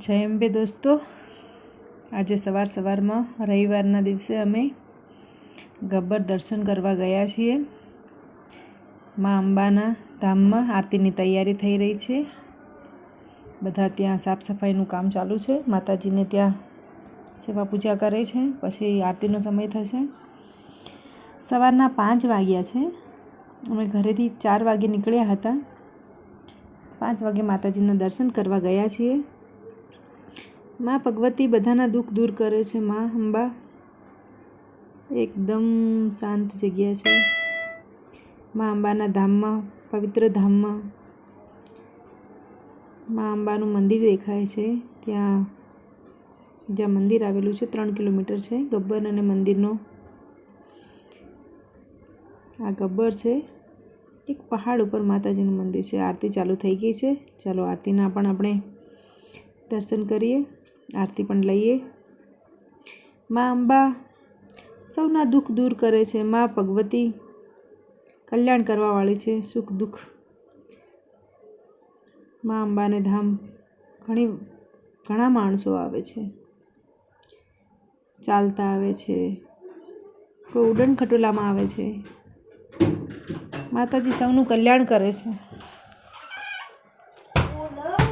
જય અંબે દોસ્તો. આજે સવાર સવારમાં રવિવારના દિવસે અમે ગબ્બર દર્શન કરવા ગયા છીએ. મા અંબાના ધામમાં આરતીની તૈયારી થઈ રહી છે. બધા ત્યાં સાફ સફાઈનું કામ ચાલુ છે. માતાજીને ત્યાં સેવા પૂજા કરે છે. પછી આરતીનો સમય થશે. સવારના પાંચ વાગ્યા છે. અમે ઘરેથી ચાર વાગે નીકળ્યા હતા. પાંચ વાગે માતાજીના દર્શન કરવા ગયા છીએ. મા ભગવતી બધાના દુઃખ દૂર કરે છે. મા અંબા એકદમ શાંત જગ્યા છે. મા અંબાના ધામમાં, પવિત્ર ધામમાં મા અંબાનું મંદિર દેખાય છે. ત્યાં જ્યાં મંદિર આવેલું છે, ત્રણ કિલોમીટર છે. ગબ્બર અને મંદિરનો આ ગબ્બર છે. એક પહાડ ઉપર માતાજીનું મંદિર છે. આરતી ચાલુ થઈ ગઈ છે. ચાલો આરતીના પણ આપણે દર્શન કરીએ. આરતી પણ લઈએ. મા અંબા, સૌના દુઃખ દૂર કરે છે મા ભગવતી. કલ્યાણ કરવાવાળી છે સુખ દુઃખ. મા અંબાને ધામ ઘણી, ઘણા માણસો આવે છે. ચાલતા આવે છે. કોઈ ઉડન ખટોલામાં આવે છે. માતાજી સૌનું કલ્યાણ કરે છે.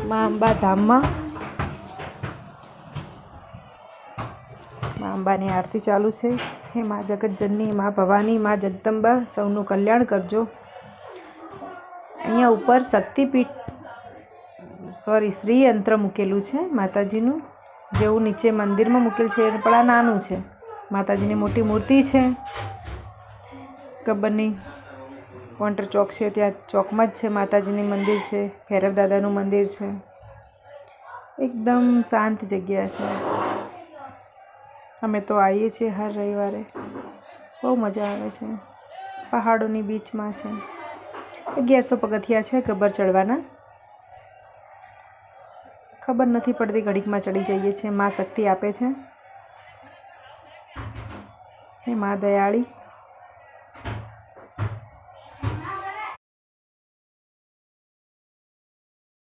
મા અંબા ધામમાં મા અંબાની આરતી ચાલુ છે. હે મા જગતજનની, મા ભવાની, મા જગદંબા, સૌનું કલ્યાણ કરજો. અહીંયા ઉપર શક્તિપીઠ, સોરી શ્રી યંત્ર મૂકેલું છે માતાજીનું. જેવું નીચે મંદિરમાં મૂકેલ છે એ પણ આ નાનું છે. માતાજીની મોટી મૂર્તિ છે. ગબ્બરની પોન્ટર ચોક છે, ત્યાં ચોકમાં જ છે માતાજીની મંદિર છે ભૈરવ દાદાનું મંદિર છે. એકદમ શાંત જગ્યા છે. અમે તો આવીએ છીએ હર રવિવારે. બહુ મજા આવે છે. પહાડોની બીચમાં છે. અગિયારસો પગથિયા છે ગબ્બર ચડવાના. ખબર નથી પડતી ઘડીકમાં ચડી જઈએ છીએ, મા શક્તિ આપે છે. હે મા દયાળી.